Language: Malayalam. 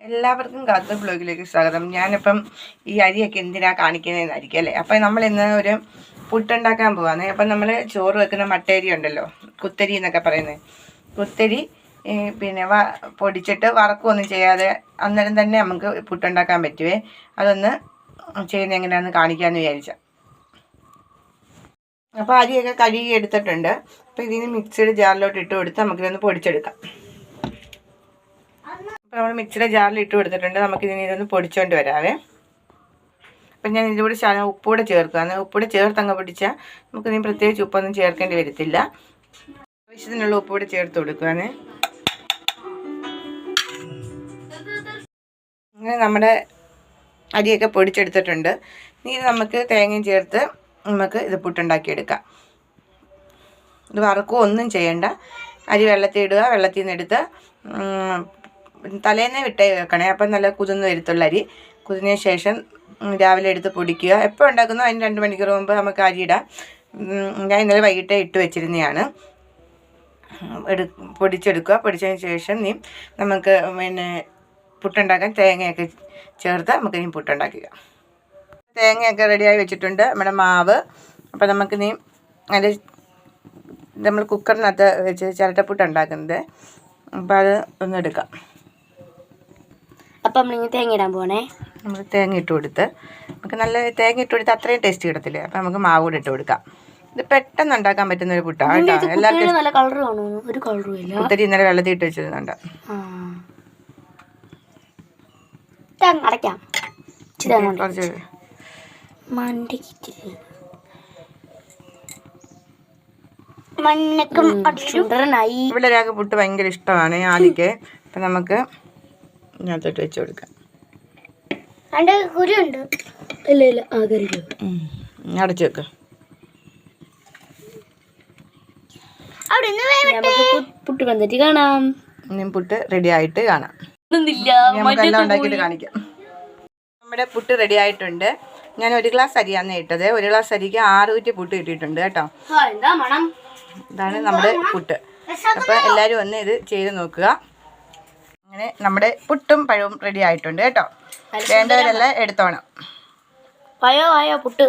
എല്ലാവർക്കും കഥ ബ്ലോഗിലേക്ക് സ്വാഗതം. ഞാനിപ്പം ഈ അരിയൊക്കെ എന്തിനാ കാണിക്കുന്നതെന്നായിരിക്കും അല്ലേ? അപ്പം നമ്മൾ ഇന്ന് ഒരു പുട്ടുണ്ടാക്കാൻ പോവാന്ന് അപ്പം നമ്മൾ ചോറ് വെക്കുന്ന മട്ടേരി ഉണ്ടല്ലോ കുത്തരി എന്നൊക്കെ പറയുന്നത്. കുത്തരി പിന്നെ വ പൊടിച്ചിട്ട് വറക്കുമൊന്നും ചെയ്യാതെ അന്നേരം തന്നെ നമുക്ക് പുട്ടുണ്ടാക്കാൻ പറ്റുവേ. അതൊന്ന് ചെയ്യുന്ന എങ്ങനെയാണെന്ന് കാണിക്കാമെന്ന് വിചാരിച്ച. അപ്പോൾ അരിയൊക്കെ കഴുകി എടുത്തിട്ടുണ്ട്. അപ്പോൾ ഇതിന് മിക്സിയുടെ ജാറിലോട്ട് ഇട്ട് കൊടുത്ത് നമുക്കിതൊന്ന് പൊടിച്ചെടുക്കാം. അപ്പോൾ നമ്മൾ മിക്സിയുടെ ജാറിൽ ഇട്ട് കൊടുത്തിട്ടുണ്ട്. നമുക്ക് ഇനി ഇതൊന്ന് പൊടിച്ചുകൊണ്ട് വരാവേ. അപ്പം ഞാൻ ഇതിലൂടെ ശാലം ഉപ്പൂടെ ചേർക്കുകയാണ് ഉപ്പൂടെ ചേർത്ത് പൊടിച്ചാൽ നമുക്ക് ഇനി പ്രത്യേകിച്ച് ഉപ്പൊന്നും ചേർക്കേണ്ടി വരത്തില്ല. ആവശ്യത്തിനുള്ള ഉപ്പൂടെ ചേർത്ത് കൊടുക്കുകയാണ് അങ്ങനെ നമ്മുടെ അരിയൊക്കെ പൊടിച്ചെടുത്തിട്ടുണ്ട്. ഇനി നമുക്ക് തേങ്ങയും ചേർത്ത് നമുക്ക് ഇത് പുട്ടുണ്ടാക്കിയെടുക്കാം. ഇത് വറക്കുകയോ ഒന്നും ചെയ്യണ്ട. അരി വെള്ളത്തിൽ ഇടുക. വെള്ളത്തിൽ നിന്ന് എടുത്ത് തലേന്നേ വിട്ടേ വെക്കണേ. അപ്പം നല്ല കുതിർന്ന് വരുത്തുള്ള അരി കുതിർന്നതിന് ശേഷം രാവിലെ എടുത്ത് പൊടിക്കുക. എപ്പോൾ ഉണ്ടാക്കുന്നോ? അതിന് രണ്ട് മണിക്കൂർ മുമ്പ് നമുക്ക് അരിയിടാം ഞാൻ ഇന്നലെ വൈകിട്ട് ഇട്ട് വെച്ചിരുന്നതാണ് എടു പൊടിച്ചെടുക്കുക. പൊടിച്ചതിന് ശേഷം നീ നമുക്ക് പിന്നെ പുട്ടുണ്ടാക്കാൻ തേങ്ങയൊക്കെ ചേർത്ത് നമുക്ക് ഇനി പുട്ടുണ്ടാക്കുക തേങ്ങയൊക്കെ റെഡിയായി വെച്ചിട്ടുണ്ട് നമ്മുടെ മാവ്. അപ്പോൾ നമുക്ക് നീ അത് നമ്മൾ കുക്കറിനകത്ത് വെച്ച് ചിരട്ടപ്പുട്ട് ഉണ്ടാക്കുന്നത് അപ്പോൾ അത് ഒന്ന് എടുക്കാം. അപ്പം നമ്മളിങ്ങനെ തേങ്ങ ഇടാൻ പോണേ? നമ്മൾ തേങ്ങ ഇട്ട് കൊടുത്ത് നമുക്ക് നല്ല തേങ്ങ ഇട്ട് കൊടുത്ത് അത്രയും ടേസ്റ്റ് കിട്ടത്തില്ലേ? അപ്പോൾ നമുക്ക് മാവ് കൂടെ ഇട്ട് കൊടുക്കാം. ഇത് പെട്ടെന്ന് ഉണ്ടാക്കാൻ പറ്റുന്ന ഒരു പുട്ടാണ് കേട്ടോ. എല്ലാവർക്കും നല്ല കളർ കാണുന്നു ഒരു കളറും ഇല്ല. കുത്തരി ഇന്നലെ വെള്ളത്തിൽ ഇട്ട് വെച്ചിരുന്നുണ്ട്. അടയ്ക്കാം. ഇച്ചിരി മണ്ണക്കും ഇവിടെ ഒരാൾക്ക് പുട്ട് ഭയങ്കര ഇഷ്ടമാണ് ആദ്യക്ക് അപ്പം നമുക്ക് ഇതിനകത്തോട്ട് വെച്ച് കൊടുക്കാം. അടച്ചു കുരുണ്ട്. ഇല്ല ഇല്ല ആകരില്ല. അടച്ചു വെക്കാം. പുട്ട് വന്നിട്ട് കാണാം. പുട്ട് റെഡി ആയിട്ട് കാണാം. നമുക്കെല്ലാം ഉണ്ടാക്കിയിട്ട് കാണിക്കാം. നമ്മുടെ പുട്ട് റെഡി ആയിട്ടുണ്ട്. ഞാൻ ഒരു ഗ്ലാസ് അരിയാണ് ഇട്ടത്. ഒരു ഗ്ലാസ് അരിക്ക് ആറ് കുറ്റി പുട്ട് കിട്ടിയിട്ടുണ്ട് കേട്ടോ. എന്താ മണം? ഇതാണ് നമ്മുടെ പുട്ട്. അപ്പൊ എല്ലാവരും ഒന്ന് ഇത് ചെയ്ത് നോക്കുക. അങ്ങനെ നമ്മുടെ പുട്ടും പഴവും റെഡി ആയിട്ടുണ്ട് കേട്ടോ. വേണ്ടവരെല്ലാം എടുത്തോണം. പഴവായോ പുട്ട്?